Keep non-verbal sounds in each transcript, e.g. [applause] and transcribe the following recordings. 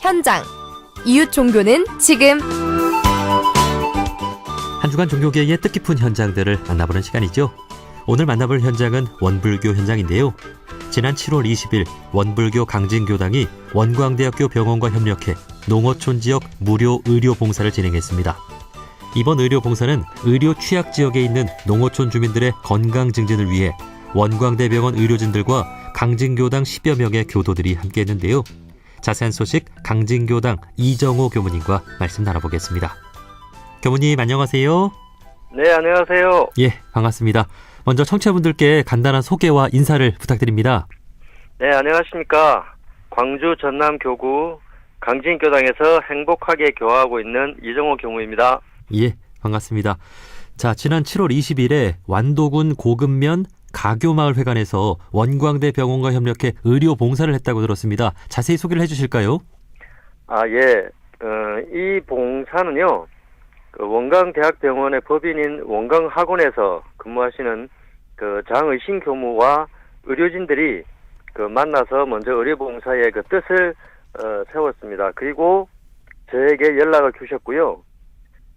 현장 이웃 종교는 지금 한 주간 종교계의 뜻깊은 현장들을 만나보는 시간이죠. 오늘 만나볼 현장은 원불교 현장인데요. 지난 7월 20일 원불교 강진교당이 원광대학교 병원과 협력해 농어촌 지역 무료 의료 봉사를 진행했습니다. 이번 의료 봉사는 의료 취약 지역에 있는 농어촌 주민들의 건강 증진을 위해 원광대병원 의료진들과 강진교당 10여 명의 교도들이 함께했는데요. 자세한 소식 강진교당 이정호 교무님과 말씀 나눠보겠습니다. 교무님 안녕하세요. 네, 안녕하세요. 예, 반갑습니다. 먼저 청취자분들께 간단한 소개와 인사를 부탁드립니다. 네, 안녕하십니까. 광주 전남 교구 강진교당에서 행복하게 교화하고 있는 이정호 교무입니다. 예, 반갑습니다. 자, 지난 7월 20일에 완도군 고금면 가교마을 회관에서 원광대 병원과 협력해 의료 봉사를 했다고 들었습니다. 자세히 소개를 해주실까요? 아, 예. 어, 이 봉사는요, 그 원광대학병원의 법인인 원광학원에서 근무하시는 그 장의신 교무와 의료진들이 그 만나서 먼저 의료봉사의 그 뜻을 어, 세웠습니다. 그리고 저에게 연락을 주셨고요.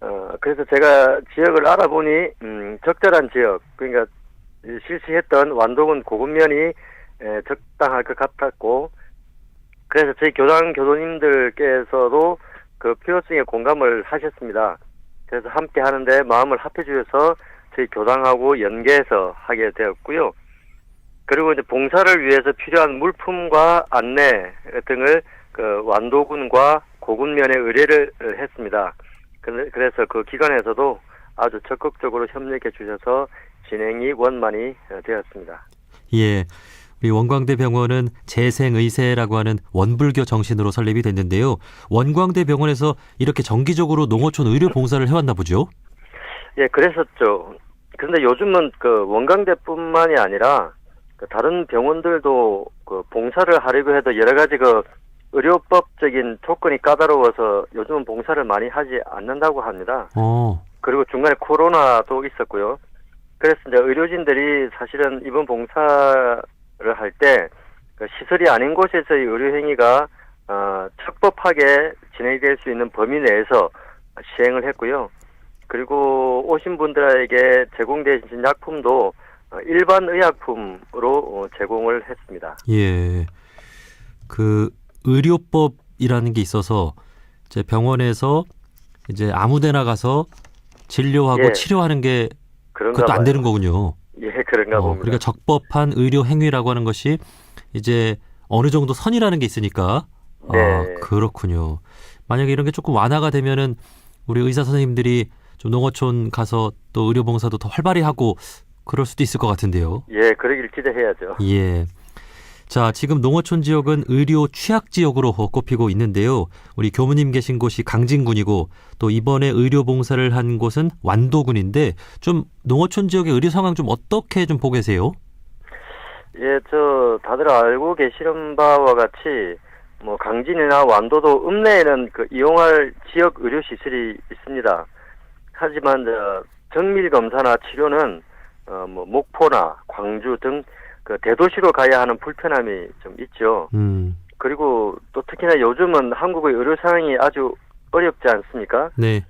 어, 그래서 제가 지역을 알아보니, 음, 적절한 지역, 그러니까 실시했던 완도군 고군면이 에, 적당할 것 같았고, 그래서 저희 교당 교도님들께서도 그 필요성에 공감을 하셨습니다. 그래서 함께 하는데 마음을 합해주셔서 저희 교당하고 연계해서 하게 되었고요. 그리고 이제 봉사를 위해서 필요한 물품과 안내 등을 그 완도군과 고군면에 의뢰를 했습니다. 그래- 그래서 그 기관에서도 아주 적극적으로 협력해 주셔서 진행이 원만히 되었습니다. 예. 우리 원광대 병원은 재생의세라고 하는 원불교 정신으로 설립이 됐는데요. 원광대 병원에서 이렇게 정기적으로 농어촌 의료 봉사를 해왔나 보죠? 예, 그랬었죠. 그런데 요즘은 그 원광대뿐만이 아니라 그 다른 병원들도 그 봉사를 하려고 해도 여러 가지 그 의료법적인 조건이 까다로워서 요즘은 봉사를 많이 하지 않는다고 합니다. 어, 그리고 중간에 코로나도 있었고요. 이제 의료진들이 사실은 이번 봉사를 할때그 시설이 아닌 곳에서의 의료 행위가 어, 적법하게 진행될 수 있는 범위 내에서 시행을 했고요. 그리고 오신 분들에게 제공되신 약품도 어, 일반 의약품으로 어, 제공을 했습니다. 예. 그 의료법이라는 게 있어서 이제 병원에서 이제 아무데나 가서 진료하고 예. 치료하는 게 그런가 그것도 안 봐요. 되는 거군요. 예, 그런가 어, 봅니다. 그러니까 적법한 의료 행위라고 하는 것이 이제 어느 정도 선이라는 게 있으니까 아, 네. 그렇군요. 만약에 이런 게 조금 완화가 되면은 우리 의사 선생님들이 좀 농어촌 가서 또 의료 봉사도 더 활발히 하고 그럴 수도 있을 것 같은데요. 예, 그러길 기대해야죠. 예. 자, 지금 농어촌 지역은 의료 취약 지역으로 꼽히고 있는데요. 우리 교무님 계신 곳이 강진군이고 또 이번에 의료 봉사를 한 곳은 완도군인데 좀 농어촌 지역의 의료 상황 좀 어떻게 좀 보고 계세요? 예, 저 다들 알고 계시는 바와 같이 뭐 강진이나 완도도 읍내에는 그 이용할 지역 의료 시설이 있습니다. 하지만 저 정밀 검사나 치료는 어 뭐 목포나 광주 등 그 대도시로 가야 하는 불편함이 좀 있죠. 음. 그리고 또 특히나 요즘은 한국의 의료 상황이 아주 어렵지 않습니까? 네.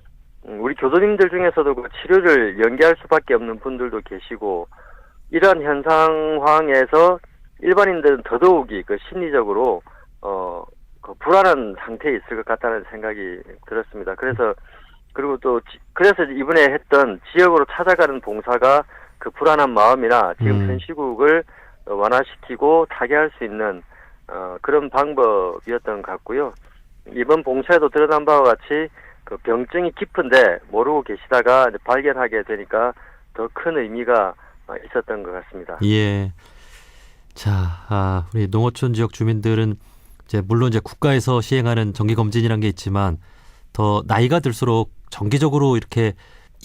음, 우리 교도님들 중에서도 그 치료를 연기할 수밖에 없는 분들도 계시고 이러한 현 상황에서 일반인들은 더더욱이 그 심리적으로 어 그 불안한 상태에 있을 것 같다는 생각이 들었습니다. 그래서 그리고 또 지- 그래서 이번에 했던 지역으로 찾아가는 봉사가 그 불안한 마음이나 지금 음. 현 시국을 어, 완화시키고 타개할 수 있는 어 그런 방법이었던 것 같고요. 이번 봉사에도 드러난 바와 같이 그 병증이 깊은데 모르고 계시다가 발견하게 되니까 더 큰 의미가 어, 있었던 것 같습니다. 예. 자, 아, 우리 농어촌 지역 주민들은 이제 물론 이제 국가에서 시행하는 정기 검진이란 게 있지만 더 나이가 들수록 정기적으로 이렇게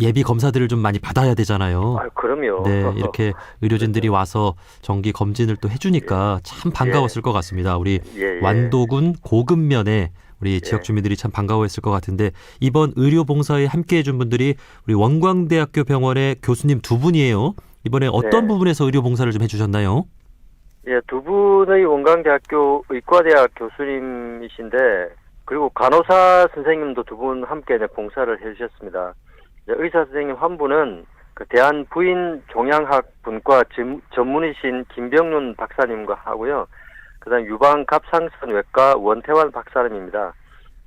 예비 검사들을 좀 많이 받아야 되잖아요. 아, 그럼요. 네, 이렇게 의료진들이 [laughs] 와서 정기 검진을 또 해주니까 참 반가웠을 것 같습니다. 우리 예, 예. 완도군 고금면에 우리 지역 예. 주민들이 참 반가워했을 것 같은데 이번 의료 봉사에 함께해 준 분들이 우리 원광대학교 병원의 교수님 두 분이에요. 이번에 어떤 네. 부분에서 의료 봉사를 좀 해주셨나요? 예, 두 분의 원광대학교 의과대학 교수님이신데 그리고 간호사 선생님도 두 분 함께 봉사를 해주셨습니다. 이제 의사 선생님 한 분은 그 대한 부인 종양학 분과 전- 전문의신 김병윤 박사님과 하고요. 그다음 유방 갑상선 외과 원태환 박사님입니다.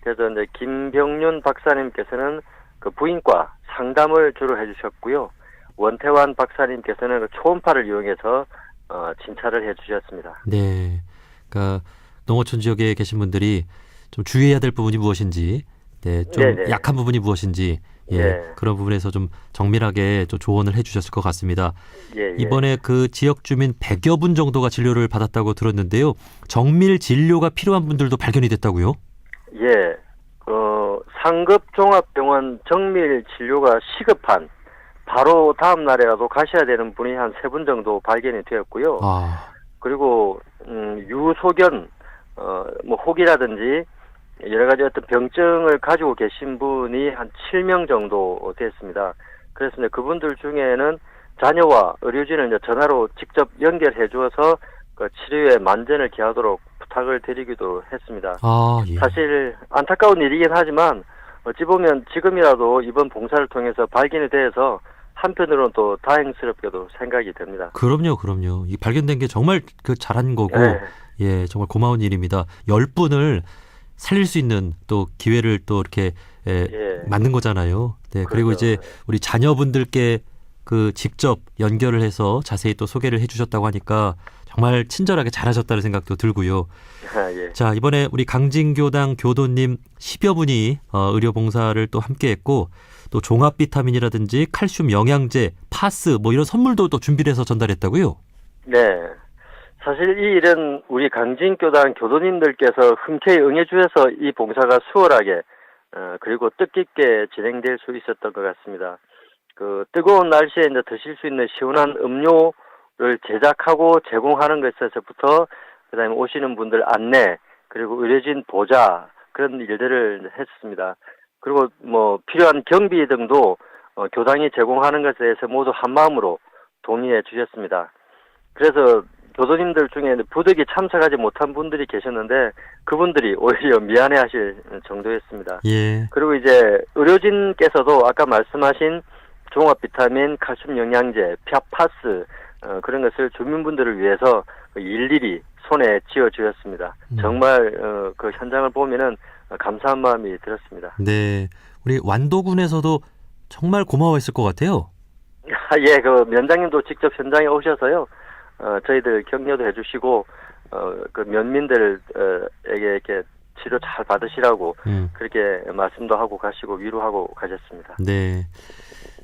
그래서 이제 김병윤 박사님께서는 그 부인과 상담을 주로 해주셨고요. 원태환 박사님께서는 그 초음파를 이용해서 어, 진찰을 해주셨습니다. 네. 그러니까 농어촌 지역에 계신 분들이 좀 주의해야 될 부분이 무엇인지, 네, 좀 네네. 약한 부분이 무엇인지, 예, 네. 그런 부분에서 좀 정밀하게 좀 조언을 해주셨을 것 같습니다. 예, 예. 이번에 그 지역 주민 100여 분 정도가 진료를 받았다고 들었는데요. 정밀 진료가 필요한 분들도 발견이 됐다고요? 예, 어, 상급 종합병원 정밀 진료가 시급한 바로 다음 날에라도 가셔야 되는 분이 한 세 분 정도 발견이 되었고요. 아, 그리고 음, 유소견, 어, 뭐 혹이라든지 여러 가지 어떤 병증을 가지고 계신 분이 한 7명 정도 됐습니다. 그래서 이제 그분들 중에는 자녀와 의료진을 이제 전화로 직접 연결해 주어서 그 치료에 만전을 기하도록 부탁을 드리기도 했습니다. 아, 예. 사실 안타까운 일이긴 하지만 어찌 보면 지금이라도 이번 봉사를 통해서 발견이 돼서 한편으로는 또 다행스럽게도 생각이 됩니다. 그럼요, 그럼요. 이 발견된 게 정말 그 잘한 거고, 예, 예, 정말 고마운 일입니다. 열 분을 살릴 수 있는 또 기회를 또 이렇게 예, 예. 만든 거잖아요. 네, 그리고 그렇죠. 이제 우리 자녀분들께 그 직접 연결을 해서 자세히 또 소개를 해주셨다고 하니까 정말 친절하게 잘하셨다는 생각도 들고요. [laughs] 아, 예. 자, 이번에 우리 강진교당 교도님 10여 분이 어, 의료 봉사를 또 함께 했고 또 종합 비타민이라든지 칼슘 영양제, 파스 뭐 이런 선물도 또 준비를 해서 전달했다고요. 네. 사실 이 일은 우리 강진교당 교도님들께서 흔쾌히 응해주셔서 이 봉사가 수월하게 어, 그리고 뜻깊게 진행될 수 있었던 것 같습니다. 그 뜨거운 날씨에 이제 드실 수 있는 시원한 음료를 제작하고 제공하는 것에서부터 그다음에 오시는 분들 안내 그리고 의료진 보좌 그런 일들을 했습니다. 그리고 뭐 필요한 경비 등도 어, 교당이 제공하는 것에 대해서 모두 한 마음으로 동의해 주셨습니다. 그래서 교도님들 중에 부득이 참석하지 못한 분들이 계셨는데 그분들이 오히려 미안해하실 정도였습니다. 예. 그리고 이제 의료진께서도 아까 말씀하신 종합 비타민, 칼슘 영양제, 펴파스 어, 그런 것을 주민분들을 위해서 일일이 손에 쥐어 주셨습니다. 음. 정말 어, 그 현장을 보면은 감사한 마음이 들었습니다. 네. 우리 완도군에서도 정말 고마워했을 것 같아요. [laughs] 아, 예, 그 면장님도 직접 현장에 오셔서요. 어, 저희들 격려도 해주시고 어, 그 면민들에게 이렇게 치료 잘 받으시라고 음. 그렇게 말씀도 하고 가시고 위로하고 가셨습니다. 네.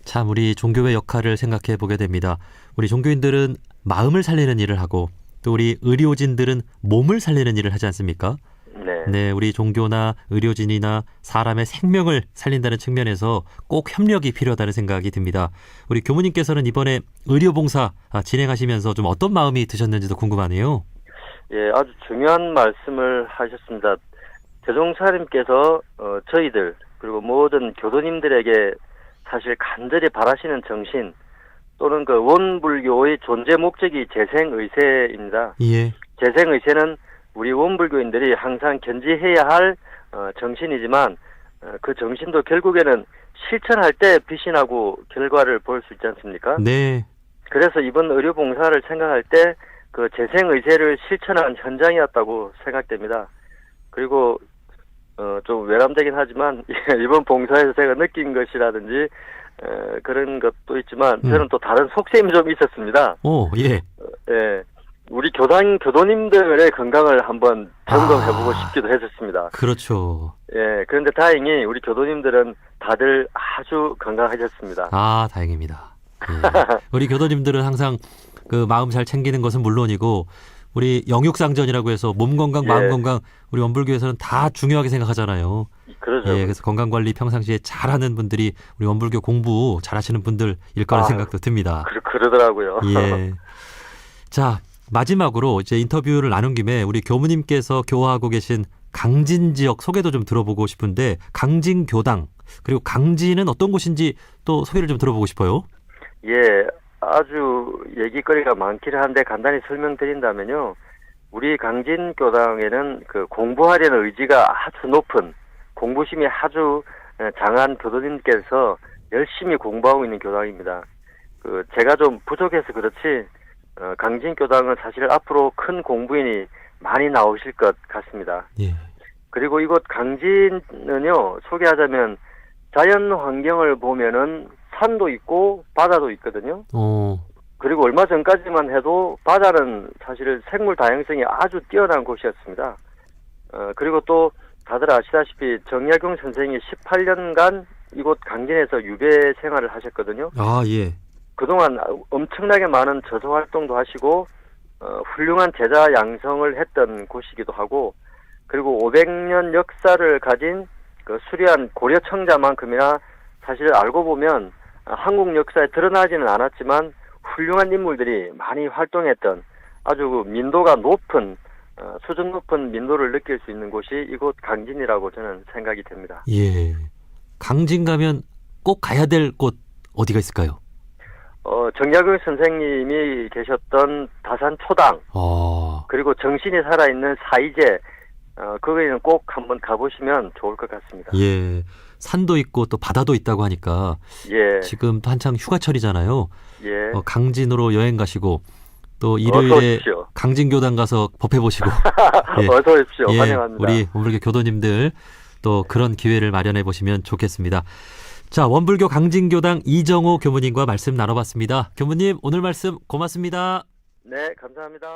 참 우리 종교의 역할을 생각해 보게 됩니다. 우리 종교인들은 마음을 살리는 일을 하고 또 우리 의료진들은 몸을 살리는 일을 하지 않습니까? 네. 네, 우리 종교나 의료진이나 사람의 생명을 살린다는 측면에서 꼭 협력이 필요하다는 생각이 듭니다. 우리 교무님께서는 이번에 의료봉사 아, 진행하시면서 좀 어떤 마음이 드셨는지도 궁금하네요. 예, 아주 중요한 말씀을 하셨습니다. 대종사님께서 어, 저희들 그리고 모든 교도님들에게 사실 간절히 바라시는 정신 또는 그 원불교의 존재 목적이 재생의세입니다. 예, 재생의세는 우리 원불교인들이 항상 견지해야 할 어, 정신이지만 어, 그 정신도 결국에는 실천할 때 비신하고 결과를 볼 수 있지 않습니까? 네, 그래서 이번 의료 봉사를 생각할 때 그 재생 의세를 실천한 현장이었다고 생각됩니다. 그리고 어, 좀 외람되긴 하지만 [laughs] 이번 봉사에서 제가 느낀 것이라든지 에, 그런 것도 있지만 음. 저는 또 다른 속셈이 좀 있었습니다. 오, 예, 예, 우리 교당 교도님들의 건강을 한번 점검해보고 아. 싶기도 했었습니다. 그렇죠. 예, 그런데 다행히 우리 교도님들은 다들 아주 건강하셨습니다. 아, 다행입니다. 예. [laughs] 우리 교도님들은 항상 그 마음 잘 챙기는 것은 물론이고 우리 영육상전이라고 해서 몸 건강, 마음 예. 건강 우리 원불교에서는 다 중요하게 생각하잖아요. 그러죠. 예, 그래서 건강 관리 평상시에 잘하는 분들이 우리 원불교 공부 잘하시는 분들일 거라는 아유, 생각도 듭니다. 그, 그러더라고요. 예. [laughs] 자, 마지막으로 이제 인터뷰를 나눈 김에 우리 교무님께서 교화하고 계신 강진 지역 소개도 좀 들어보고 싶은데 강진 교당 그리고 강진은 어떤 곳인지 또 소개를 좀 들어보고 싶어요. 예, 아주 얘기거리가 많기는 한데 간단히 설명드린다면요. 우리 강진 교당에는 그 공부하려는 의지가 아주 높은 공부심이 아주 어, 장한 교도님께서 열심히 공부하고 있는 교당입니다. 그 제가 좀 부족해서 그렇지 어, 강진 교당은 사실 앞으로 큰 공부인이 많이 나오실 것 같습니다. 예. 그리고 이곳 강진은요 소개하자면 자연 환경을 보면은 산도 있고 바다도 있거든요. 어, 그리고 얼마 전까지만 해도 바다는 사실 생물 다양성이 아주 뛰어난 곳이었습니다. 어, 그리고 또 다들 아시다시피 정약용 선생이 18년간 이곳 강진에서 유배 생활을 하셨거든요. 아, 예. 그동안 엄청나게 많은 저서 활동도 하시고 어, 훌륭한 제자 양성을 했던 곳이기도 하고 그리고 500년 역사를 가진 그 수려한 고려 청자만큼이나 사실 알고 보면 어, 한국 역사에 드러나지는 않았지만 훌륭한 인물들이 많이 활동했던 아주 그 민도가 높은 어, 수준 높은 민도를 느낄 수 있는 곳이 이곳 강진이라고 저는 생각이 됩니다. 예. 강진 가면 꼭 가야 될 곳 어디가 있을까요? 어, 정약용 선생님이 계셨던 다산 초당 아, 그리고 정신이 살아있는 사이제 어, 거기는 꼭 한번 가보시면 좋을 것 같습니다. 예. 산도 있고 또 바다도 있다고 하니까 예, 지금 또 한창 휴가철이잖아요. 예. 어, 강진으로 여행 가시고 또 일요일에. 강진교당 가서 법회 보시고 [laughs] 예. 어서 오십시오. 예, 환영합니다. 우리 원불교 교도님들 또 그런 기회를 마련해 보시면 좋겠습니다. 자, 원불교 강진교당 이정호 교무님과 말씀 나눠봤습니다. 교무님 오늘 말씀 고맙습니다. 네, 감사합니다.